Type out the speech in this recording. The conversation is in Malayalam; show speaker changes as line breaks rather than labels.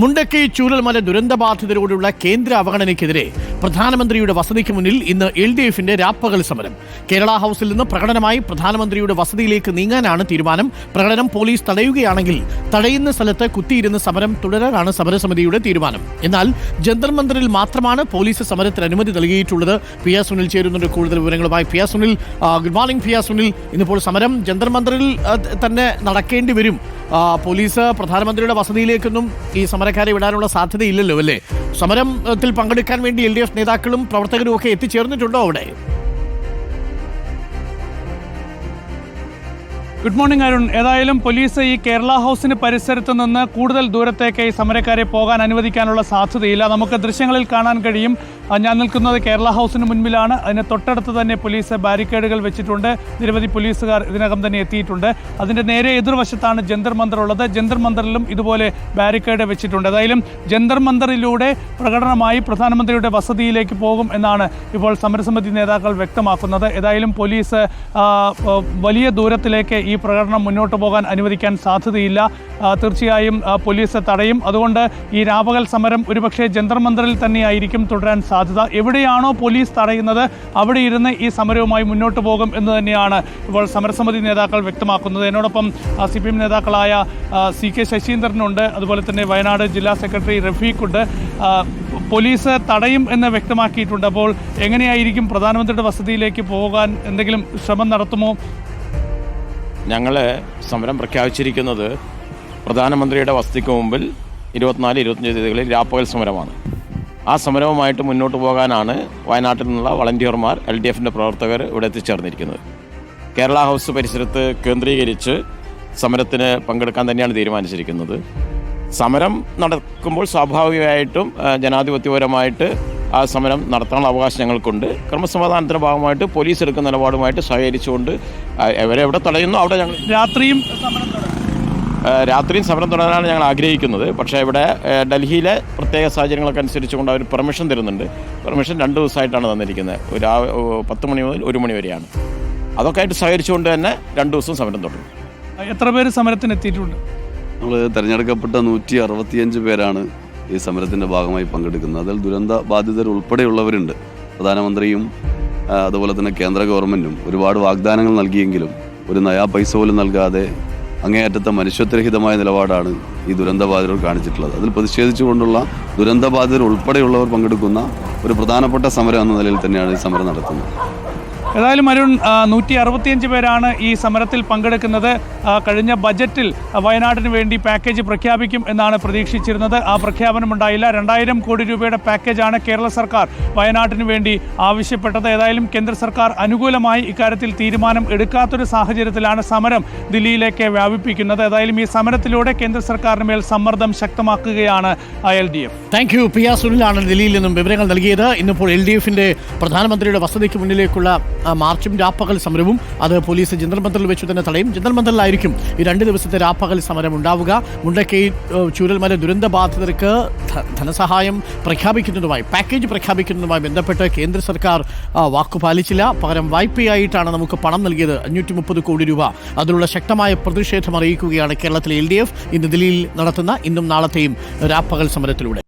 മുണ്ടക്കൈ ചൂരൽമല ദുരന്തബാധിതരോടുള്ള കേന്ദ്ര അവഗണനയ്ക്കെതിരെ പ്രധാനമന്ത്രിയുടെ വസതിക്ക് മുന്നിൽ ഇന്ന് എൽ ഡി എഫിന്റെ രാപ്പകൽ സമരം. കേരള ഹൌസിൽ നിന്ന് പ്രകടനമായി പ്രധാനമന്ത്രിയുടെ വസതിയിലേക്ക് നീങ്ങാനാണ് തീരുമാനം. പ്രകടനം പോലീസ് തടയുകയാണെങ്കിൽ തടയുന്ന സ്ഥലത്ത് കുത്തിയിരുന്ന് സമരം തുടരാനാണ് സമരസമിതിയുടെ തീരുമാനം. എന്നാൽ ജന്തർ മന്ദിറിൽ മാത്രമാണ് പോലീസ് സമരത്തിന് അനുമതി നൽകിയിട്ടുള്ളത്. പി ആർ സുനിൽ ചേരുന്നുണ്ട്. കൂടുതൽ വിവരങ്ങളുമായി P R Sunil good morning P R Sunil. ഇന്നിപ്പോൾ സമരം ജന്തർ മന്ദിറിൽ തന്നെ നടക്കേണ്ടി വരും. പോലീസ് പ്രധാനമന്ത്രിയുടെ വസതിയിലേക്കൊന്നും ഈ സമരക്കാരെ വിടാനുള്ള സാധ്യതയില്ലല്ലോ അല്ലേ? സമരത്തിൽ പങ്കെടുക്കാൻ വേണ്ടി എൽ നേതാക്കളും പ്രവർത്തകരും ഒക്കെ എത്തിച്ചേർന്നിട്ടുണ്ടോ അവിടെ?
ഗുഡ് മോർണിംഗ് അരുൺ ഏതായാലും പോലീസ് ഈ കേരള ഹൗസിന് പരിസരത്ത് നിന്ന് കൂടുതൽ ദൂരത്തേക്ക് ഈ സമരക്കാരെ പോകാൻ അനുവദിക്കാനുള്ള സാധ്യതയില്ല. നമുക്ക് ദൃശ്യങ്ങളിൽ കാണാൻ കഴിയും. ഞാൻ നിൽക്കുന്നത് കേരള ഹൗസിന് മുൻപിലാണ്. അതിന് തൊട്ടടുത്ത് തന്നെ പോലീസ് ബാരിക്കേഡുകൾ വെച്ചിട്ടുണ്ട്. നിരവധി പോലീസുകാർ ഇതിനകം തന്നെ എത്തിയിട്ടുണ്ട്. അതിന്റെ നേരെ എതിർവശത്താണ് ജന്തർ മന്ദർ ഉള്ളത്. ജന്തർ മന്ദറിലും ഇതുപോലെ ബാരിക്കേഡ് വെച്ചിട്ടുണ്ട്. ഏതായാലും ജന്തർ മന്ദറിലൂടെ പ്രകടനമായി പ്രധാനമന്ത്രിയുടെ വസതിയിലേക്ക് പോകും എന്നാണ് ഇപ്പോൾ സമരസമിതി നേതാക്കൾ വ്യക്തമാക്കുന്നത്. ഏതായാലും പോലീസ് വലിയ ദൂരത്തിലേക്ക് ഈ പ്രകടനം മുന്നോട്ട് പോകാൻ അനുവദിക്കാൻ സാധ്യതയില്ല. തീർച്ചയായും പോലീസ് തടയും. അതുകൊണ്ട് ഈ രാപകൽ സമരം ഒരുപക്ഷെ ജന്തർ തന്നെയായിരിക്കും തുടരാൻ സാധ്യത. എവിടെയാണോ പോലീസ് തടയുന്നത് അവിടെ ഇരുന്ന് ഈ സമരവുമായി മുന്നോട്ട് പോകും എന്ന് തന്നെയാണ് ഇപ്പോൾ സമരസമിതി നേതാക്കൾ വ്യക്തമാക്കുന്നത്. എന്നോടൊപ്പം സി പി എം നേതാക്കളായ സി കെ ശശീന്ദ്രനുണ്ട്. അതുപോലെ തന്നെ വയനാട് ജില്ലാ സെക്രട്ടറി റഫീഖുണ്ട് പോലീസ് തടയും എന്ന് വ്യക്തമാക്കിയിട്ടുണ്ട്. അപ്പോൾ എങ്ങനെയായിരിക്കും പ്രധാനമന്ത്രിയുടെ വസതിയിലേക്ക് പോകാൻ എന്തെങ്കിലും ശ്രമം നടത്തുമോ?
ഞങ്ങൾ സമരം പ്രഖ്യാപിച്ചിരിക്കുന്നത് പ്രധാനമന്ത്രിയുടെ വസതിക്ക് മുമ്പിൽ ഇരുപത്തിനാല് ഇരുപത്തഞ്ച് തീയതികളിൽ രാപ്പകൽ സമരമാണ്. ആ സമരവുമായിട്ട് മുന്നോട്ട് പോകാനാണ് വയനാട്ടിൽ നിന്നുള്ള വളണ്ടിയർമാർ എൽ ഡി എഫിന്റെ പ്രവർത്തകർ ഇവിടെ എത്തിച്ചേർന്നിരിക്കുന്നത്. കേരള ഹൗസ് പരിസരത്ത് കേന്ദ്രീകരിച്ച് സമരത്തിന് പങ്കെടുക്കാൻ തന്നെയാണ് തീരുമാനിച്ചിരിക്കുന്നത്. സമരം നടക്കുമ്പോൾ സ്വാഭാവികമായിട്ടും ജനാധിപത്യപരമായിട്ട് ആ സമരം നടത്താനുള്ള അവകാശം ഞങ്ങൾക്കുണ്ട്. ക്രമസമാധാനത്തിന്റെ ഭാഗമായിട്ട് പോലീസ് എടുക്കുന്ന നിലപാടുമായിട്ട് സഹകരിച്ചുകൊണ്ട് അവരെ എവിടെ തടയുന്നു അവിടെ ഞങ്ങൾ
രാത്രിയും
രാത്രിയും സമരം തുടരാനാണ് ഞങ്ങൾ ആഗ്രഹിക്കുന്നത്. പക്ഷേ ഇവിടെ ഡൽഹിയിലെ പ്രത്യേക സാഹചര്യങ്ങളൊക്കെ അനുസരിച്ചുകൊണ്ട് അവർ പെർമിഷൻ തരുന്നുണ്ട്. പെർമിഷൻ രണ്ട് ദിവസമായിട്ടാണ് തന്നിരിക്കുന്നത്. ഒരു പത്ത് മണി മുതൽ ഒരു മണി വരെയാണ്. അതൊക്കെ ആയിട്ട് സഹകരിച്ചുകൊണ്ട് തന്നെ രണ്ട് ദിവസം സമരം തുടരും.
എത്ര പേര് സമരത്തിന് എത്തിയിട്ടുണ്ട്
നമ്മൾ തിരഞ്ഞെടുക്കപ്പെട്ട നൂറ്റി അറുപത്തിയഞ്ച് പേരാണ്. ഈ സമരത്തിന്റെ ഭാഗമായി പങ്കെടുക്കുന്നത്. അതിൽ ദുരന്ത ബാധിതർ ഉൾപ്പെടെയുള്ളവരുണ്ട്. പ്രധാനമന്ത്രിയും അതുപോലെ തന്നെ കേന്ദ്ര ഗവൺമെന്റും ഒരുപാട് വാഗ്ദാനങ്ങൾ നൽകിയെങ്കിലും ഒരു നയാ പൈസ പോലും നൽകാതെ അങ്ങേയറ്റത്തെ മനുഷ്യത്വരഹിതമായ നിലപാടാണ് ഈ ദുരന്തബാധിതർ കാണിച്ചിട്ടുള്ളത്. അതിൽ പ്രതിഷേധിച്ചുകൊണ്ടുള്ള ദുരന്തബാധിതർ ഉൾപ്പെടെയുള്ളവർ പങ്കെടുക്കുന്ന ഒരു പ്രധാനപ്പെട്ട സമരം എന്ന നിലയിൽ തന്നെയാണ് ഈ സമരം നടത്തുന്നത്.
ഏതായാലും അരുൺ നൂറ്റി അറുപത്തിയഞ്ച് പേരാണ് ഈ സമരത്തിൽ പങ്കെടുക്കുന്നത്. കഴിഞ്ഞ ബജറ്റിൽ വയനാടിന് വേണ്ടി പാക്കേജ് പ്രഖ്യാപിക്കും എന്നാണ് പ്രതീക്ഷിച്ചിരുന്നത്. ആ പ്രഖ്യാപനം ഉണ്ടായില്ല. രണ്ടായിരം കോടി രൂപയുടെ പാക്കേജാണ് കേരള സർക്കാർ വയനാട്ടിന് വേണ്ടി ആവശ്യപ്പെട്ടത്. ഏതായാലും കേന്ദ്ര സർക്കാർ അനുകൂലമായി ഇക്കാര്യത്തിൽ തീരുമാനം എടുക്കാത്തൊരു സാഹചര്യത്തിലാണ് സമരം ദില്ലിയിലേക്ക് വ്യാപിപ്പിക്കുന്നത്. ഏതായാലും ഈ സമരത്തിലൂടെ കേന്ദ്ര സർക്കാരിന് മേൽ സമ്മർദ്ദം ശക്തമാക്കുകയാണ് L D F.
Thank you P R സുനിലാണ് ഡൽഹിയിൽ നിന്നും വിവരങ്ങൾ നൽകിയത്. ഇന്നിപ്പോൾ എൽ ഡി എഫിന്റെ പ്രധാനമന്ത്രിയുടെ വസതിക്ക് മുന്നിലേക്കുള്ള മാർച്ചും രാപ്പകൽ സമരവും അത് പോലീസ് ജന്തർ മന്ദറിൽ വെച്ച് തന്നെ തടയും. മന്ദറിലായിരിക്കും ഈ രണ്ട് ദിവസത്തെ രാപ്പകൽ സമരം ഉണ്ടാവുക. മുണ്ടക്കൈ ചൂരൽമല ദുരന്ത ബാധിതർക്ക് ധനസഹായം പ്രഖ്യാപിക്കുന്നതുമായി പാക്കേജ് പ്രഖ്യാപിക്കുന്നതുമായി ബന്ധപ്പെട്ട് കേന്ദ്ര സർക്കാർ വാക്കുപാലിച്ചില്ല. വാക്കു പാലിച്ചില്ല പകരം വായ്പയായിട്ടാണ് നമുക്ക് പണം നൽകിയത്. അഞ്ഞൂറ്റി മുപ്പത് കോടി രൂപ. അതിലുള്ള ശക്തമായ പ്രതിഷേധം അറിയിക്കുകയാണ് കേരളത്തിലെ എൽ ഡി എഫ്. ഇന്ന് ദില്ലിയിൽ നടത്തുന്ന ഇന്നും നാളത്തെയും രാപ്പകൽ സമരത്തിലൂടെ.